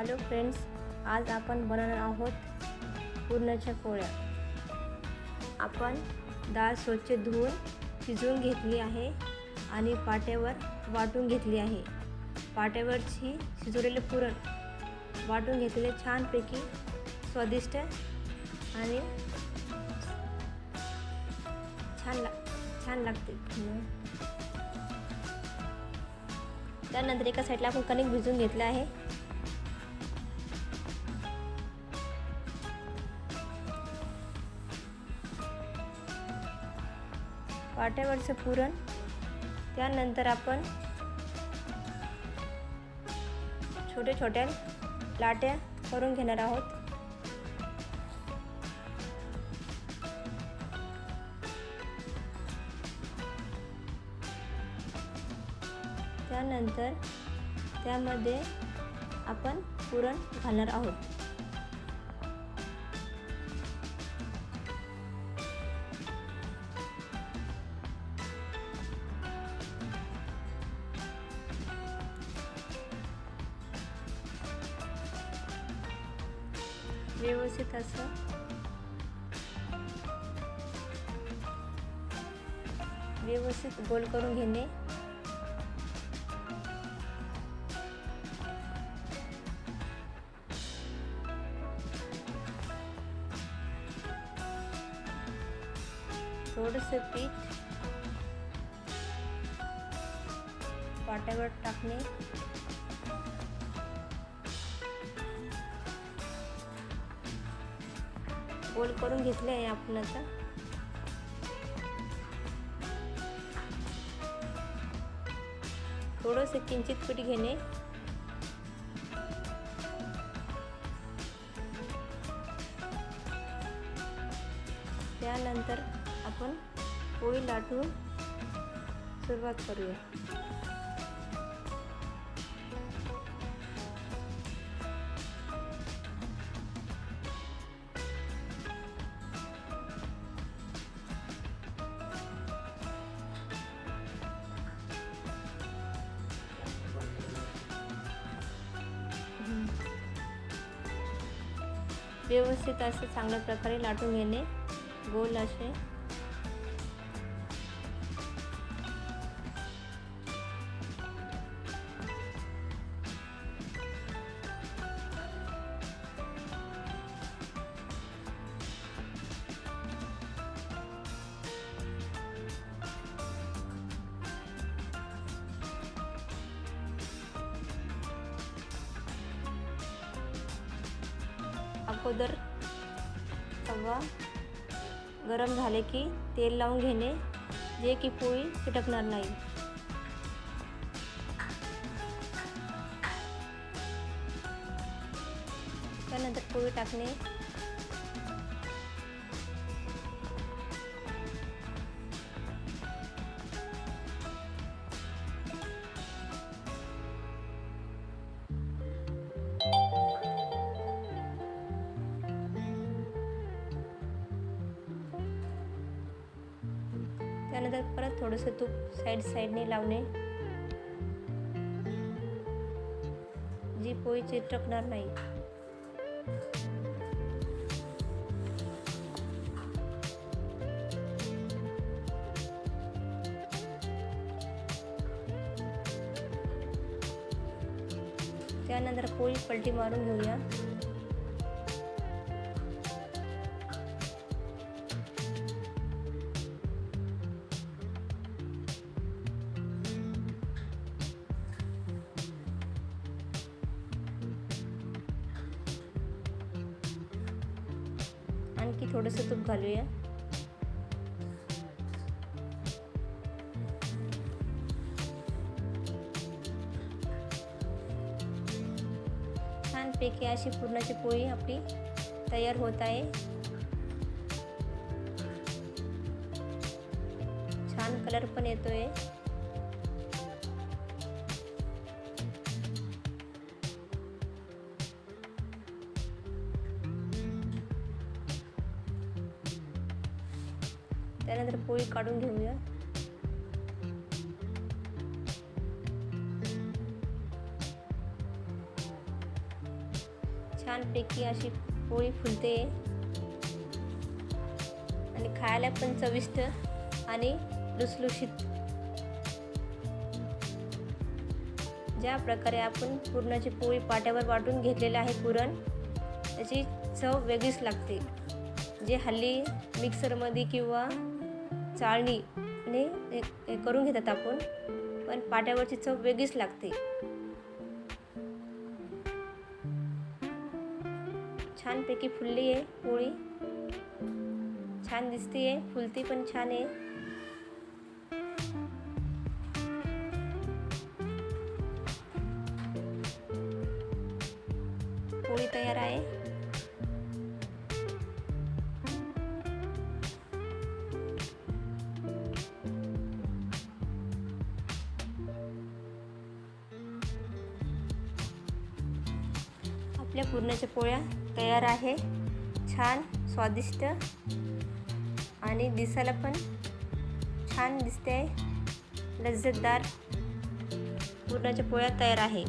Hello friends आज आपण बनवणार आहोत पुरणाच्या पोळ्या. आपण डाळ स्वच्छ धुवून शिजवून घेतली आहे आणि पाट्यावर वाटून घेतली आहे. पाट्यावरची शिजवलेले पुरण वाटून घेतलेले छानपैकी स्वादिष्ट आणि छान ला छान लागते. त्यानंतर एका साईडला आपण कणिक भिजवून घेतलं आहे. पाट्यावरचं पुरण. त्यानंतर आपण छोट्या छोट्या लाट्या करून घेणार आहोत. त्यानंतर त्यामध्ये आपण पुरण घालणार आहोत. व्यवस्थित असं. व्यवस्थित गोल करून घेणे. थोडंसं पीठ पाट्यावर टाकणे. गोल करून घेतले आहे आपण आता. थोडंसं किंचित पीठ घेणे. त्यानंतर आपण पोळी लाटून सुरुवात करूया. व्यवस्थित असं चांगल्या प्रकारे लाटून घेणे. गोल असे. अगोदर तवा गरम झाले की तेल लावून घेणे. जे की पोळी चिटकणार नाही. त्यानंतर पोळी टाकणे. त्यानंतर परत थोडंसं तूप साईड साईडने लावणे. जी पोळी चिटकणार नाही. त्यानंतर पोळी पलटी मारून घेऊया. आणखी थोडंसं तूप घालूया. छानपैकी अशी पुरणाची पोळी आपली तयार होत आहे. छान कलर पण येतोय. त्यानंतर पोळी काढून घेऊया. छानपैकी अशी पोळी फुलते. आणि खायला पण चविष्ट आणि लुसलुशीत. ज्या प्रकारे आपण पुरणाची पोळी पाट्यावर वाटून घेतलेलं आहे पुरण त्याची चव वेगळीच लागते. जे हल्ली मिक्सरमध्ये किंवा चाळणीने हे करून घेतात आपण. पण पाट्यावरची चव वेगळीच लागते. छानपैकी फुलली आहे पोळी. छान दिसते आहे फुलती पण छान आहे. पोळी तयार आहे. आपल्या पुरणाच्या पोळ्या तयार आहे. छान स्वादिष्ट आणि दिसायला पण छान दिसते. लज्जतदार पुरणाच्या पोळ्या तयार आहे.